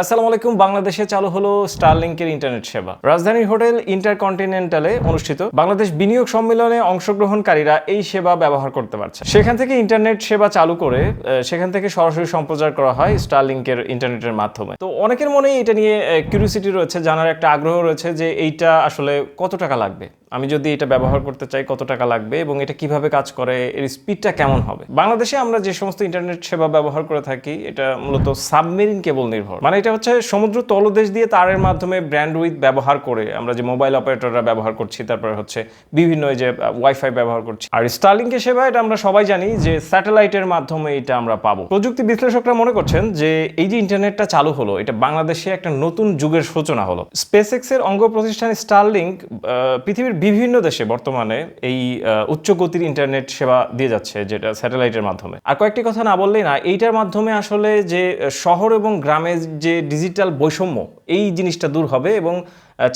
আসসালামু আলাইকুম, বাংলাদেশে চালু হলো স্টারলিংকের ইন্টারনেট সেবা। রাজধানী হোটেল ইন্টারকন্টিনেন্টালে অনুষ্ঠিত বাংলাদেশ বিনিয়োগ সম্মেলনে অংশগ্রহণকারীরা এই সেবা ব্যবহার করতে পারছে। সেখান থেকে ইন্টারনেট সেবা চালু করে সেখান থেকে সরাসরি সম্প্রচার করা হয় স্টারলিংকের ইন্টারনেটের মাধ্যমে। তো অনেকের মনেই এটা নিয়ে কিউরিসিটি রয়েছে, জানার একটা আগ্রহ রয়েছে যে এইটা আসলে কত টাকা লাগবে? আমি যদি এটা ব্যবহার করতে চাই কত টাকা লাগবে এবং এটা কীভাবে কাজ করে, এর স্পিডটা কেমন হবে? বাংলাদেশে আমরা যে সমস্ত ইন্টারনেট সেবা ব্যবহার করে থাকি, এটা মূলত সাবমেরিন কেবল নির্ভর। মানে এটা হচ্ছে সমুদ্র তলদেশ দিয়ে তারের মাধ্যমে ব্র্যান্ড উইথ ব্যবহার করে আমরা যে মোবাইল অপারেটররা ব্যবহার করছি, তারপরে হচ্ছে বিভিন্ন যে ওয়াইফাই ব্যবহার করছি। আর স্টারলিংকের সেবা, এটা আমরা সবাই জানি যে স্যাটেলাইটের মাধ্যমে এটা আমরা পাবো। প্রযুক্তি বিশ্লেষকরা মনে করছেন যে এই যে ইন্টারনেটটা চালু হলো, এটা বাংলাদেশে একটা নতুন যুগের সূচনা হলো। স্পেস এক্সের অঙ্গ প্রতিষ্ঠান স্টারলিংক পৃথিবীর বিভিন্ন দেশে বর্তমানে এই উচ্চ গতির ইন্টারনেট সেবা দিয়ে যাচ্ছে যেটা স্যাটেলাইটের মাধ্যমে। আর কয়েকটি কথা না বললেই না, এইটার মাধ্যমে আসলে যে শহর এবং গ্রামের যে ডিজিটাল বৈষম্য, এই জিনিসটা দূর হবে এবং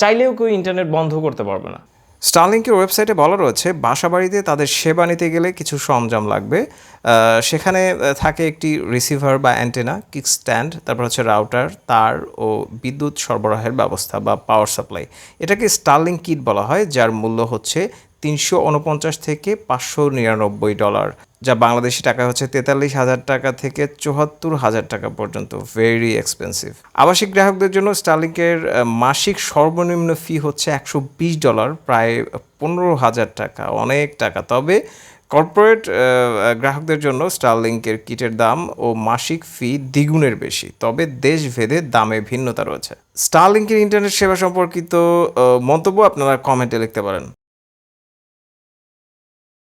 চাইলেও কেউ ইন্টারনেট বন্ধ করতে পারবে না। স্টারলিংকের ওয়েবসাইটে বলা রয়েছে, বাসাবাড়িতে তাদের সেবা নিতে গেলে কিছু সরঞ্জাম লাগবে। সেখানে থাকে একটি রিসিভার বা অ্যান্টেনা কিক স্ট্যান্ড তারপর হচ্ছে রাউটার, তার ও বিদ্যুৎ সরবরাহের ব্যবস্থা বা পাওয়ার সাপ্লাই। এটাকে স্টার্লিং কিট বলা হয়, যার মূল্য হচ্ছে তিনশো উনপঞ্চাশ থেকে পাঁচশো নিরানব্বই ডলার, যা বাংলাদেশি টাকা হচ্ছে তেতাল্লিশ হাজার টাকা থেকে চুয়াত্তর হাজার টাকা পর্যন্ত। ভেরি এক্সপেন্সিভ আবাসিক গ্রাহকদের জন্য স্টারলিংকের মাসিক সর্বনিম্ন ফি হচ্ছে একশো বিশ ডলার, প্রায় পনেরো হাজার টাকা, অনেক টাকা। তবে কর্পোরেট গ্রাহকদের জন্য স্টারলিংকের কিটের দাম ও মাসিক ফি দ্বিগুণের বেশি। তবে দেশভেদে দামে ভিন্নতা রয়েছে। স্টারলিংকের ইন্টারনেট সেবা সম্পর্কিত মন্তব্য আপনারা কমেন্টে লিখতে পারেন।